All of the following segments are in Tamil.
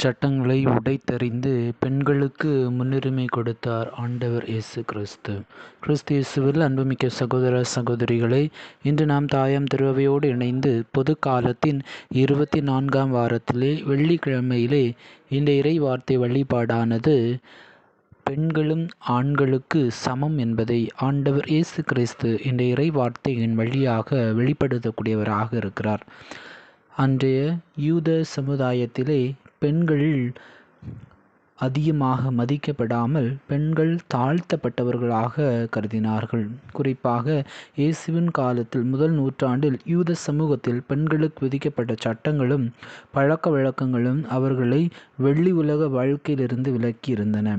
சட்டங்களை உடைத்தெறிந்து பெண்களுக்கு முன்னுரிமை கொடுத்தார் ஆண்டவர் இயேசு கிறிஸ்து. கிறிஸ்து இயேசுவில் அன்புமிக்க சகோதர சகோதரிகளை இன்று நாம் தாயாம் திருவையோடு இணைந்து பொது காலத்தின் இருபத்தி நான்காம் வாரத்திலே வெள்ளிக்கிழமையிலே இந்த இறை வார்த்தை வழிபாடானது பெண்களும் ஆண்களுக்கு சமம் என்பதை ஆண்டவர் இயேசு கிறிஸ்து இந்த இறை வார்த்தையின் வழியாக வெளிப்படுத்தக்கூடியவராக இருக்கிறார். அன்றைய யூத சமுதாயத்திலே பெண்கள் அதிகமாக மதிக்கப்படாமல் பெண்கள் தாழ்த்தப்பட்டவர்களாக கருதினார்கள். குறிப்பாக இயேசுவின் காலத்தில் முதல் நூற்றாண்டில் யூத சமூகத்தில் பெண்களுக்கு விதிக்கப்பட்ட சட்டங்களும் பழக்க வழக்கங்களும் அவர்களை வெள்ளி உலக வாழ்க்கையிலிருந்து விலக்கியிருந்தன.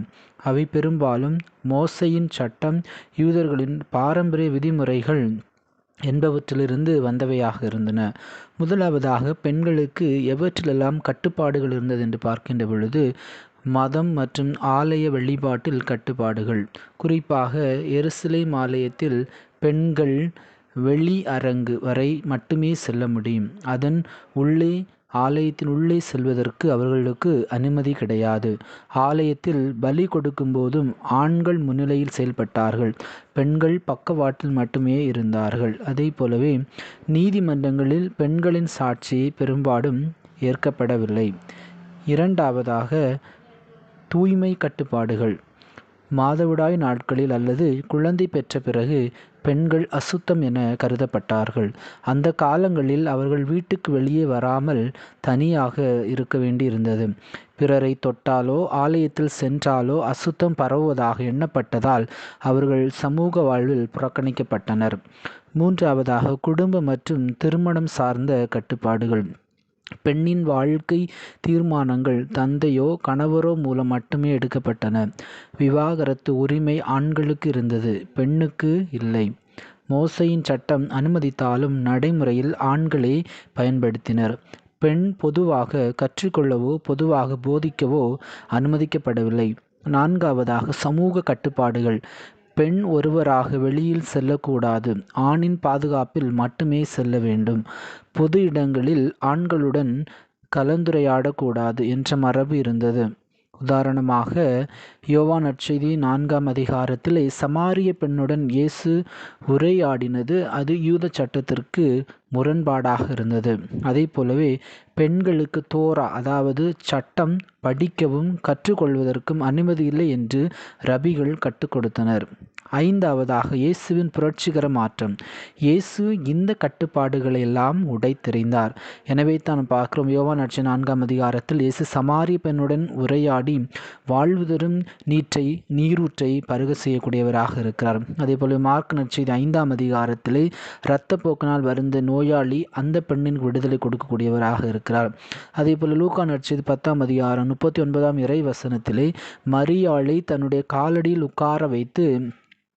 அவை பெரும்பாலும் மோசையின் சட்டம் யூதர்களின் பாரம்பரிய விதிமுறைகள் என்பவற்றிலிருந்து வந்தவையாக இருந்தன. முதலாவதாக பெண்களுக்கு எவற்றிலெல்லாம் கட்டுப்பாடுகள் இருந்தது என்று பார்க்கின்ற பொழுது மதம் மற்றும் ஆலய வழிபாட்டில் கட்டுப்பாடுகள். குறிப்பாக எருசலேம் ஆலயத்தில் பெண்கள் வெளி அரங்கு வரை மட்டுமே செல்ல முடியும். அதன் உள்ளே ஆலயத்தின் உள்ளே செல்வதற்கு அவர்களுக்கு அனுமதி கிடையாது. ஆலயத்தில் பலி கொடுக்கும் போதும் ஆண்கள் முன்னிலையில் செயல்பட்டார்கள். பெண்கள் பக்கவாட்டில் மட்டுமே இருந்தார்கள். அதே போலவே நீதிமன்றங்களில் பெண்களின் சாட்சி பெரும்பாலும் ஏற்கப்படவில்லை. இரண்டாவதாக தூய்மை கட்டுப்பாடுகள். மாதவிடாய் நாட்களில் அல்லது குழந்தை பெற்ற பிறகு பெண்கள் அசுத்தம் என கருதப்பட்டார்கள். அந்த காலங்களில் அவர்கள் வீட்டுக்கு வெளியே வராமல் தனியாக இருக்க வேண்டியிருந்தது. பிறரை தொட்டாலோ ஆலயத்தில் சென்றாலோ அசுத்தம் பரவுவதாக எண்ணப்பட்டதால் அவர்கள் சமூக வாழ்வில் புறக்கணிக்கப்பட்டனர். மூன்றாவதாக குடும்ப மற்றும் திருமணம் சார்ந்த கட்டுப்பாடுகள். பெண்ணின் வாழ்க்கை தீர்மானங்கள் தந்தையோ கணவரோ மூலம் மட்டுமே எடுக்கப்பட்டன. விவாகரத்து உரிமை ஆண்களுக்கு இருந்தது பெண்ணுக்கு இல்லை. மோசையின் சட்டம் அனுமதித்தாலும் நடைமுறையில் ஆண்களே பயன்படுத்தினர். பெண் பொதுவாக கற்றுக்கொள்ளவோ பொதுவாக போதிக்கவோ அனுமதிக்கப்படவில்லை. நான்காவதாக சமூக கட்டுப்பாடுகள். பெண் ஒருவராக வெளியில் செல்லக்கூடாது. ஆணின் பாதுகாப்பில் மட்டுமே செல்ல வேண்டும். பொது இடங்களில் ஆண்களுடன் கலந்துரையாடக்கூடாது என்ற மரபு இருந்தது. உதாரணமாக யோவான் நற்செய்தி நான்காம் அதிகாரத்தில் சமாரிய பெண்ணுடன் இயேசு உரையாடினது அது யூத சட்டத்திற்கு முரண்பாடாக இருந்தது. அதே போலவே பெண்களுக்கு தோரா அதாவது சட்டம் படிக்கவும் கற்றுக்கொள்வதற்கும் அனுமதி இல்லை என்று ரபிகள் கற்றுக் கொடுத்தனர் ஐந்தாவதாக இயேசுவின் புரட்சிகர மாற்றம். இயேசு இந்த கட்டுப்பாடுகளை எல்லாம் உடைத்தெறிந்தார். எனவே தான் பார்க்கிறோம் யோவான் நட்சி நான்காம் அதிகாரத்தில் இயேசு சமாரி பெண்ணுடன் உரையாடி வாழ்வுதரும் நீற்றை நீரூற்றை பருக செய்யக்கூடியவராக இருக்கிறார். அதே போல மார்க் நற்செய்தி ஐந்தாம் அதிகாரத்திலே இரத்தப்போக்கினால் வருந்த நோயாளி அந்த பெண்ணின் விடுதலை கொடுக்கக்கூடியவராக இருக்கிறார். அதே போல லூக்கா நற்செய்தி பத்தாம் அதிகாரம் முப்பத்தி ஒன்பதாம் இறை வசனத்திலே மரியாளை தன்னுடைய காலடியில் உட்கார வைத்து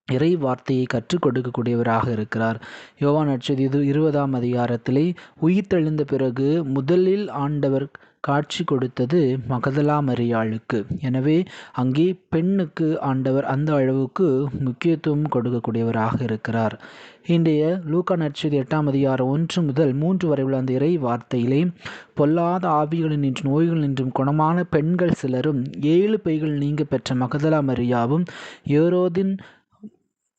இறை வார்த்தையை கற்றுக் கொடுக்கக்கூடியவராக இருக்கிறார். யோவான் அச்சது இது இருபதாம் அதிகாரத்திலே உயிர்த்தெழுந்த பிறகு முதலில் ஆண்டவர் காட்சி கொடுத்தது மகதலா மரியாளுக்கு எனவே அங்கே பெண்ணுக்கு ஆண்டவர் அந்த அளவுக்கு முக்கியத்துவம் கொடுக்கக்கூடியவராக இருக்கிறார். இன்றைய லூக்கா நட்சதி எட்டாம் அதிகாரம் ஒன்று முதல் மூன்று வரை உள்ள அந்த இறை வார்த்தையிலே பொல்லாத ஆவிகளின் நின்று நோய்கள் நின்றும் குணமான பெண்கள் சிலரும் ஏழு பைகள் நீங்க பெற்ற மகதலா மரியாவும் ஏரோதின்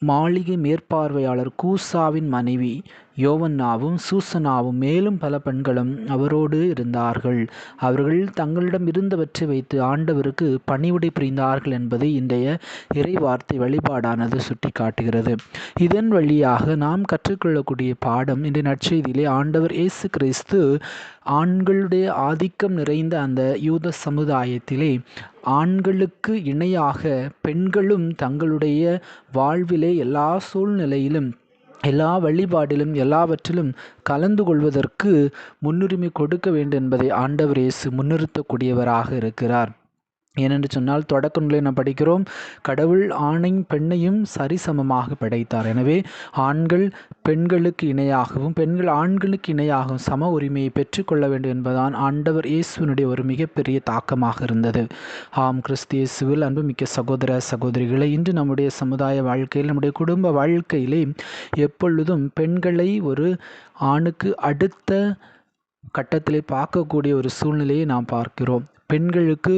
மாளிகை மேற்பார்வையாளர் கூசாவின் மனைவி யோவன்னாவும் சூசனாவும் மேலும் பல பெண்களும் அவரோடு இருந்தார்கள். அவர்கள் தங்களிடம் இருந்தவற்றை வைத்து ஆண்டவருக்கு பணிவிடை புரிந்தார்கள் என்பதை இன்றைய இறைவார்த்தை வழிபாடானது சுட்டிக்காட்டுகிறது. இதன் வழியாக நாம் கற்றுக்கொள்ளக்கூடிய பாடம் இன்றைய நற்செய்தியிலே ஆண்டவர் இயேசு கிறிஸ்து ஆண்களுடைய ஆதிக்கம் நிறைந்த அந்த யூத சமுதாயத்திலே ஆண்களுக்கு இணையாக பெண்களும் தங்களுடைய வாழ்விலே எல்லா சூழ்நிலையிலும் எல்லா வழிபாடிலும் எல்லாவற்றிலும் கலந்து கொள்வதற்கு முன்னுரிமை கொடுக்க வேண்டும் என்பதை ஆண்டவர் இயேசு முன்னிறுத்தக்கூடியவராக இருக்கிறார். ஏனென்று சொன்னால் தொடக்க நூலை நாம் படிக்கிறோம் கடவுள் ஆணையும் பெண்ணையும் சரிசமமாக படைத்தார். எனவே ஆண்கள் பெண்களுக்கு இணையாகவும் பெண்கள் ஆண்களுக்கு இணையாகவும் சம உரிமையை பெற்றுக்கொள்ள வேண்டும் என்பதான் ஆண்டவர் இயேசுவினுடைய ஒரு மிகப்பெரிய தாக்கமாக இருந்தது. ஆம் கிறிஸ்து இயேசுவில் அன்புமிக்க சகோதர சகோதரிகளை இன்று நம்முடைய சமுதாய வாழ்க்கையில் நம்முடைய குடும்ப வாழ்க்கையிலே எப்பொழுதும் பெண்களை ஒரு ஆணுக்கு அடுத்த கட்டத்திலே பார்க்கக்கூடிய ஒரு சூழ்நிலையை நாம் பார்க்கிறோம். பெண்களுக்கு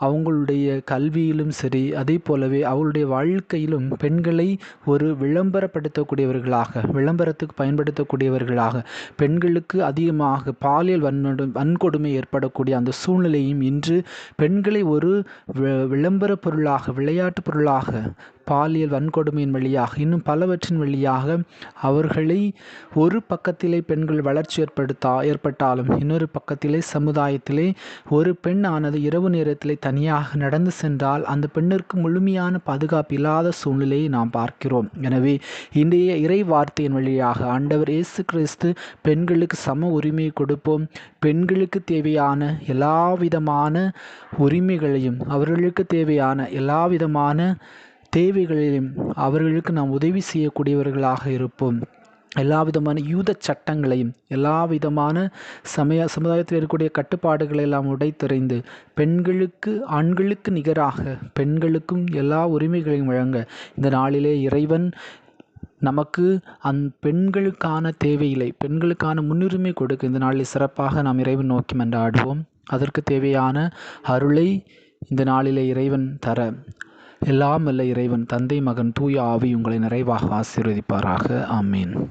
அவங்களுடைய கல்வியிலும் சரி அதே போலவே அவளுடைய வாழ்க்கையிலும் பெண்களை ஒரு விளம்பரப்படுத்தக்கூடியவர்களாக விளம்பரத்துக்கு பயன்படுத்தக்கூடியவர்களாக பெண்களுக்கு அதிகமாக பாலியல் வன்மடு வன்கொடுமை ஏற்படக்கூடிய அந்த சூழ்நிலையும் இன்று பெண்களை ஒரு விளம்பர பொருளாக விளையாட்டு பொருளாக பாலியல் வன்கொடுமையின் வழியாக இன்னும் பலவற்றின் வழியாக அவர்களை ஒரு பக்கத்திலே பெண்கள் வளர்ச்சி ஏற்படுத்தா ஏற்பட்டாலும் இன்னொரு பக்கத்திலே சமுதாயத்திலே ஒரு பெண் ஆனது இரவு நேரத்திலே தனியாக நடந்து சென்றால் அந்த பெண்ணிற்கு முழுமையான பாதுகாப்பு இல்லாத சூழ்நிலையை நாம் பார்க்கிறோம். எனவே இன்றைய இறை வார்த்தையின் வழியாக ஆண்டவர் இயேசு கிறிஸ்து பெண்களுக்கு சம உரிமை கொடுப்போம். பெண்களுக்கு தேவையான எல்லா விதமான உரிமைகளையும் அவர்களுக்கு தேவையான எல்லா விதமான தேவைகளிலும் அவர்களுக்கு நாம் உதவி செய்யக்கூடியவர்களாக இருப்போம். எல்லா விதமான யூத சட்டங்களையும் எல்லா விதமான சமய சமுதாயத்தில் இருக்கக்கூடிய கட்டுப்பாடுகளை எல்லாம் உடைத்தெறிந்து பெண்களுக்கு ஆண்களுக்கு நிகராக பெண்களுக்கும் எல்லா உரிமைகளையும் வழங்க இந்த நாளிலே இறைவன் நமக்கு அந் பெண்களுக்கான தேவையில்லை பெண்களுக்கான முன்னுரிமை கொடுக்க இந்த நாளில் சிறப்பாக நாம் இறைவன் நோக்கி மன்றாடுவோம். அதற்கு தேவையான அருளை இந்த நாளிலே இறைவன் தர. எல்லாம் வல்ல இறைவன் தந்தை மகன் தூய ஆவி உங்களை நிறைவாக ஆசீர்வதிப்பாராக. ஆமீன்.